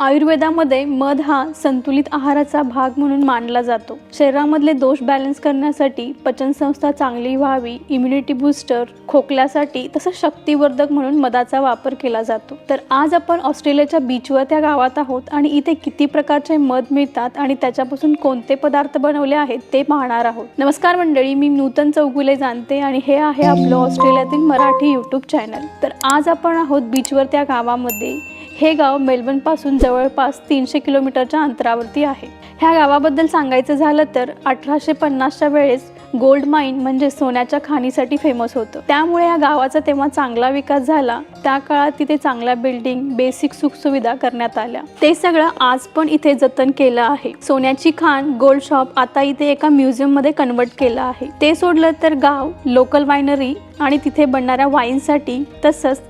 आयुर्वेदामध्ये मध हा संतुलित आहाराचा भाग म्हणून मानला जातो. शरीरामधले दोष बॅलन्स करण्यासाठी पचनसंस्था चांगली व्हावी इम्युनिटी बूस्टर खोकल्यासाठी तसंच शक्तिवर्धक म्हणून मधाचा वापर केला जातो. तर आज आपण ऑस्ट्रेलियाच्या बीचवर त्या गावात आहोत आणि इथे किती प्रकारचे मध मिळतात आणि त्याच्यापासून कोणते पदार्थ बनवले आहेत ते पाहणार आहोत. नमस्कार मंडळी मी नूतन चौगुले जाणते आणि हे आहे आपलं ऑस्ट्रेलियातील मराठी यूट्यूब चॅनल तर आज आपण आहोत बीचवर त्या गावामध्ये. हे गाव मेलबर्नपासून जवळपास तीनशे किलोमीटरच्या अंतरावरती आहे. ह्या गावाबद्दल सांगायचं झालं तर अठराशे पन्नासच्या वेळेस गोल्ड माइन म्हणजे सोन्याच्या खाणीसाठी फेमस होतं. त्यामुळे या गावाचा तेव्हा चांगला विकास झाला. त्या काळात तिथे चांगल्या बिल्डिंग बेसिक सुखसुविधा करण्यात आल्या. ते सगळं आज पण इथे जतन केलं आहे. सोन्याची खाण गोल्ड शॉप आता इथे एका म्युझियममध्ये कन्वर्ट केलं आहे. ते सोडलं तर गाव लोकल वायनरी आणि तिथे बनणाऱ्या वाईनसाठी तसंच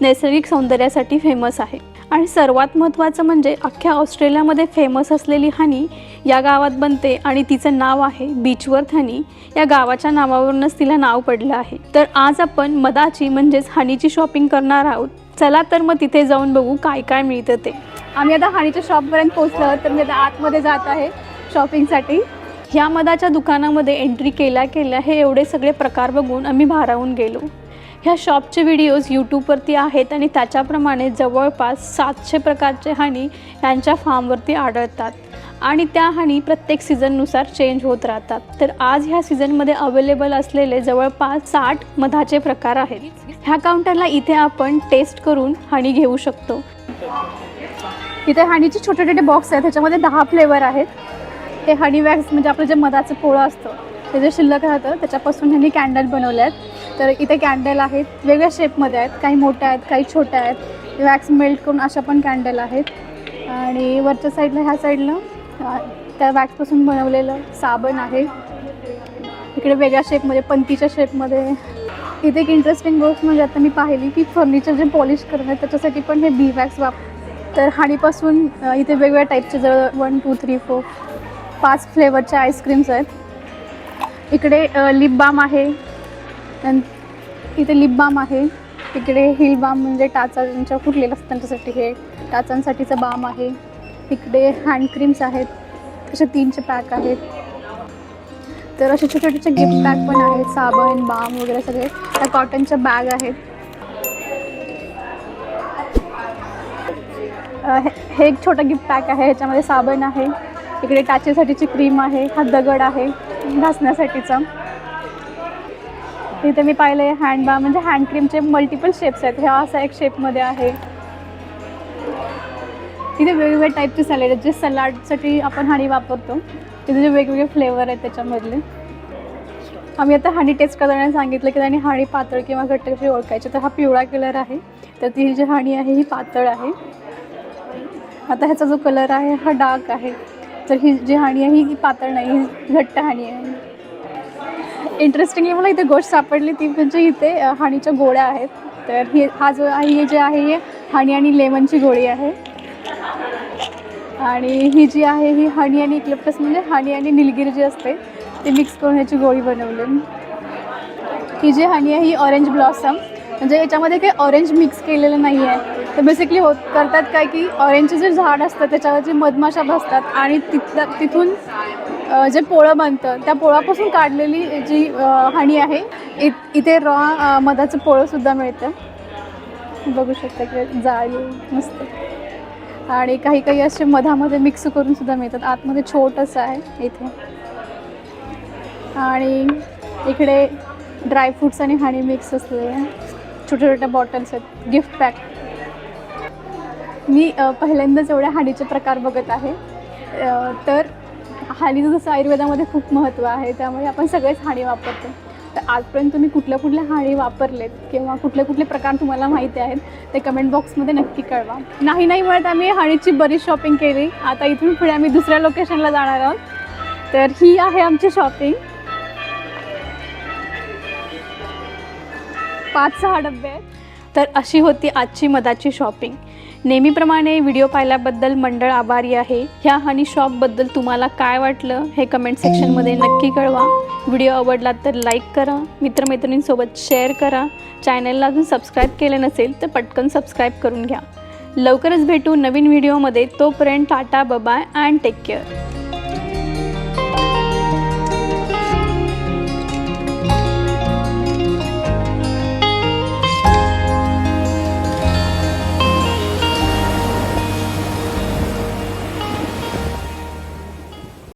नैसर्गिक सौंदर्यासाठी फेमस आहे. आणि सर्वात महत्त्वाचं म्हणजे अख्ख्या ऑस्ट्रेलियामध्ये फेमस असलेली हनी या गावात बनते आणि तिचं नाव आहे बीचवर्थ हनी या गावाच्या नावावरूनच तिला नाव पडलं आहे. तर आज आपण मधाची म्हणजेच हनीची शॉपिंग करणार आहोत. चला तर मग तिथे जाऊन बघू काय काय मिळतं ते. आम्ही आता हनीच्या शॉपपर्यंत पोहोचलो तर मी आता आतमध्ये जात आहे शॉपिंगसाठी ह्या मधाच्या दुकानामध्ये एंट्री केल्या केल्या हे एवढे सगळे प्रकार बघून आम्ही भारावून गेलो. ह्या शॉपचे व्हिडिओज यूट्यूबवरती आहेत आणि त्याच्याप्रमाणे जवळपास सातशे प्रकारचे हानी यांच्या फार्मवरती आढळतात. आणि त्या हानी प्रत्येक सीझननुसार चेंज होत राहतात. तर आज ह्या सीझनमध्ये अवेलेबल असलेले जवळपास साठ मधाचे प्रकार आहेत. ह्या काउंटरला इथे आपण टेस्ट करून हानी घेऊ शकतो. इथे हानीचे छोटे छोटे बॉक्स आहेत. त्याच्यामध्ये दहा फ्लेवर आहेत. हे हनी वॅक्स म्हणजे आपलं जे मधाचं पोळं असतं. ते जे शिल्लक राहतं त्याच्यापासून ह्यांनी कॅन्डल बनवले आहेत. तर इथे कॅन्डल आहेत वेगळ्या शेपमध्ये आहेत. काही मोठ्या आहेत काही छोट्या आहेत. वॅक्स मेल्ट करून अशा पण कॅन्डल आहेत. आणि वरच्या साईडला ह्या साईडला त्या वॅक्सपासून बनवलेलं साबण आहे. इकडे वेगळ्या शेपमध्ये पंतीच्या शेपमध्ये इथे एक इंटरेस्टिंग गोष्ट म्हणजे आता मी पाहिली की फर्निचर जे पॉलिश करणं आहे त्याच्यासाठी पण हे बी वॅक्स वाप तर हाणीपासून इथे वेगवेगळ्या टाईपचे जवळ वन टू थ्री फोर पाच फ्लेवरच्या आईस्क्रीम्स आहेत. इकडे लिप बाम आहे. इथे लिप बाम आहे. इकडे हिल बाम म्हणजे टाचांच्या फुटलेलं असतं त्यांच्यासाठी हे. टाचांसाठीचं बाम आहे. इकडे हँड क्रीम्स आहेत. असे तीनचे पॅक आहेत. तर असे छोटे छोटे गिफ्ट पॅक पण आहेत. साबण बाम वगैरे सगळे. त्या कॉटनच्या बॅग आहेत. हे हे एक छोटं गिफ्ट पॅक आहे. ह्याच्यामध्ये साबण आहे. इकडे टाचेसाठीची क्रीम आहे. हा दगड आहे. घासण्यासाठीचा. तिथे मी पाहिलं म्हणजे आहे हँड म्हणजे हँड क्रीमचे मल्टिपल शेप्स आहेत. ह्या असा एक शेपमध्ये आहे. तिथे वेगवेगळ्या टाईपचे सॅलेड आहेत. जे सलाडसाठी आपण हानी वापरतो. तिथे जे वेगवेगळे फ्लेवर आहेत त्याच्यामधले. आम्ही आता हानी टेस्ट करताना सांगितलं की त्यांनी हानी पातळ किंवा घट्ट कशी ओळखायची. तर हा पिवळा कलर आहे. तर ती जी हानी आहे ही पातळ आहे. आता ह्याचा जो कलर आहे हा डार्क आहे. तर ही जी हाणी आहे ही पातळ नाही ही घट्ट हाणी आहे. इंटरेस्टिंगली मला इथे गोष्ट सापडली ती म्हणजे इथे हाणीच्या गोळ्या आहेत. तर ही हा जो आहे हे जे आहे हे हाणी आणि लेमनची गोळी आहे. आणि ही जी आहे ही हनी आणि इक्लिप्टस म्हणजे हनी आणि निलगिरी जी असते ते मिक्स करून ह्याची गोळी बनवली. ही जी हनी आहे ही ऑरेंज ब्लॉसम म्हणजे याच्यामध्ये काही ऑरेंज मिक्स केलेलं नाही आहे तर बेसिकली होत करतात काय की ऑरेंजचे जे झाड असतं त्याच्यावर जे मधमाशा बसतात आणि तिथल्या तिथून जे पोळं बनतं त्या पोळापासून काढलेली जी अ, हणी आहे इ इथे रॉ मधाचं पोळंसुद्धा मिळतं. बघू शकता की जाळी मस्त. आणि काही काही असे मधामध्ये मिक्स करून सुद्धा मिळतात. आतमध्ये छोटंसं आहे इथे. आणि इकडे ड्रायफ्रूट्स आणि हनी मिक्स असले छोट्या छोट्या बॉटल्स आहेत. गिफ्ट पॅक मी पहिल्यांदाच एवढ्या हाडीचे प्रकार बघत आहे. तर हाडीचं जसं आयुर्वेदामध्ये खूप महत्त्व आहे त्यामुळे आपण सगळेच हाडी वापरतो. तर आजपर्यंत तुम्ही कुठल्या कुठल्या हाडी वापरलेत किंवा कुठले कुठले प्रकार तुम्हाला माहिती आहेत ते कमेंट बॉक्समध्ये नक्की कळवा. नाही नाही म्हणत आम्ही हाडीची बरीच शॉपिंग केली. आता इथून पुढे आम्ही दुसऱ्या लोकेशनला जाणार आहोत. तर ही आहे आमची शॉपिंग पाच सहा डबे आहेत. तर अशी होती आजची मधाची शॉपिंग नेहमीप्रमाणे व्हिडिओ पाहिल्याबद्दल मंडळ आभारी आहे. ह्या हनी शॉपबद्दल तुम्हाला काय वाटलं हे कमेंट सेक्शनमध्ये नक्की कळवा. व्हिडिओ आवडला तर लाईक करा. मित्रमैत्रिणींसोबत शेअर करा. चॅनलला अजून सबस्क्राईब केलं नसेल तर पटकन सबस्क्राईब करून घ्या. लवकरच भेटू नवीन व्हिडिओमध्ये. तोपर्यंत tata bye bye and take care